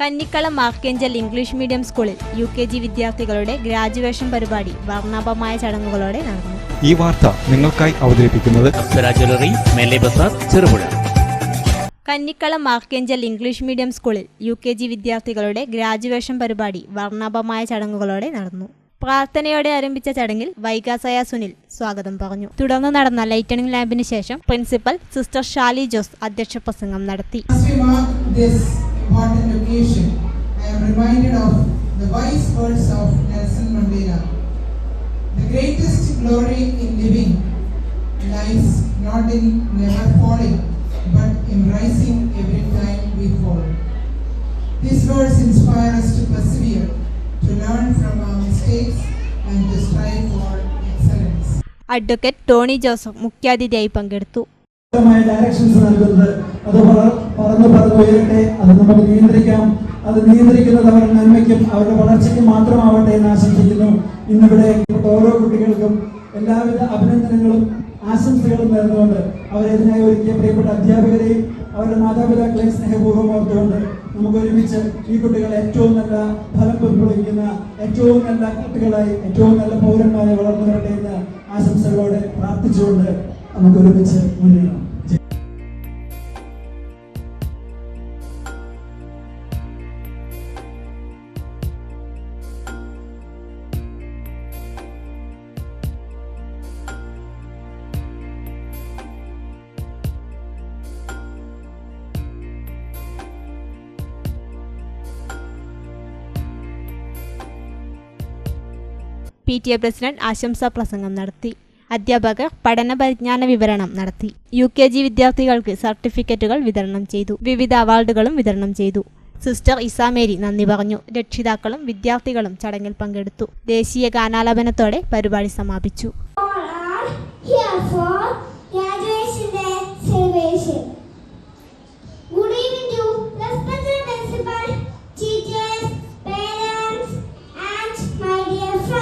കന്നിക്കളം മാർക്കേഞ്ചൽ English medium സ്കൂളിൽ U K G വിദ്യാർത്ഥികളുടെ ഗ്രാജുവേഷൻ പരിപാടി വർണാഭമായ ചടങ്ങുകളോടെ നടന്നു. ഈ വാർത്ത നിങ്ങൾക്കായി അവതരിപ്പിക്കുന്നത് ചെറുപുഴ. കന്നിക്കളം മാർക്കേഞ്ചൽ ഇംഗ്ലീഷ് മീഡിയം സ്കൂളിൽ യു കെ ജി വിദ്യാർത്ഥികളുടെ ഗ്രാജുവേഷൻ പരിപാടി വർണാഭമായ ചടങ്ങുകളോടെ നടന്നു. പ്രാർത്ഥനയോടെ ആരംഭിച്ച ചടങ്ങിൽ വൈകാസയ സുനിൽ സ്വാഗതം പറഞ്ഞു. തുടർന്ന് നടന്ന ലൈറ്റണിംഗ് ലാബിന് ശേഷം പ്രിൻസിപ്പൽ സിസ്റ്റർ ഷാലി ജോസ് അധ്യക്ഷ പ്രസംഗം നടത്തി. As we mark this important occasion, I am reminded of the wise words of Nelson Mandela. The greatest glory in living lies not in never falling, but in rising every time we fall. These words inspire us to persevere, to learn from our mistakes, and to strive for excellence. Advocate Tony Joseph മുഖ്യാതിഥിയായി പങ്കെടുത്തു വ്യക്തമായ Directions നൽകുന്നത്. അത് പറ- പറന്ന് പറന്ന് ഉയരട്ടെ അത് നമുക്ക് നിയന്ത്രിക്കാം. അത് നിയന്ത്രിക്കുന്നത് അവരുടെ നന്മയ്ക്കും അവരുടെ വളർച്ചയ്ക്കും മാത്രമാവട്ടെ എന്ന് ആശംസിക്കുന്നു. ഇന്നിവിടെ ഓരോ കുട്ടികൾക്കും എല്ലാവിധ അഭിനന്ദനങ്ങളും ആശംസകളും നേർന്നുകൊണ്ട് അവരെതിനായി ഒരുക്കിയ പ്രിയപ്പെട്ട അധ്യാപകരെയും അവരുടെ മാതാപിതാക്കളെ സ്നേഹപൂർവം ഓർത്തുകൊണ്ട് നമുക്ക് ഒരുമിച്ച് ഈ കുട്ടികളെ ഏറ്റവും നല്ല ഫലം പിന്തുണയ്ക്കുന്ന ഏറ്റവും നല്ല കുട്ടികളായി ഏറ്റവും നല്ല പൗരന്മാരെ വളർന്നു വരട്ടെ എന്ന് ആശംസകളോടെ പ്രാർത്ഥിച്ചുകൊണ്ട് നമുക്ക് ഒരുമിച്ച് മുന്നേറാം. പി ടി എ പ്രസിഡന്റ് ആശംസാ പ്രസംഗം നടത്തി. അധ്യാപകർ പഠന പരിജ്ഞാന വിവരണം നടത്തി. യു കെ ജി വിദ്യാർത്ഥികൾക്ക് സർട്ടിഫിക്കറ്റുകൾ വിതരണം ചെയ്തു. വിവിധ അവാർഡുകളും വിതരണം ചെയ്തു. സിസ്റ്റർ ഇസാമേരി നന്ദി പറഞ്ഞു. രക്ഷിതാക്കളും വിദ്യാർത്ഥികളും ചടങ്ങിൽ പങ്കെടുത്തു. ദേശീയ ഗാനാലാപനത്തോടെ പരിപാടി സമാപിച്ചു.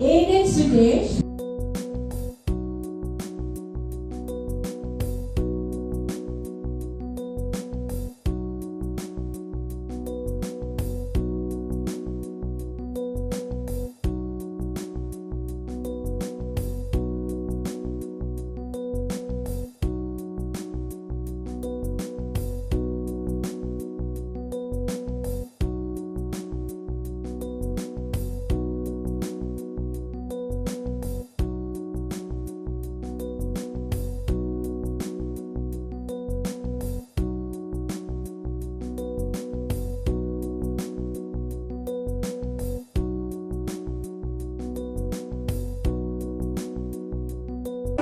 Eğlensidir.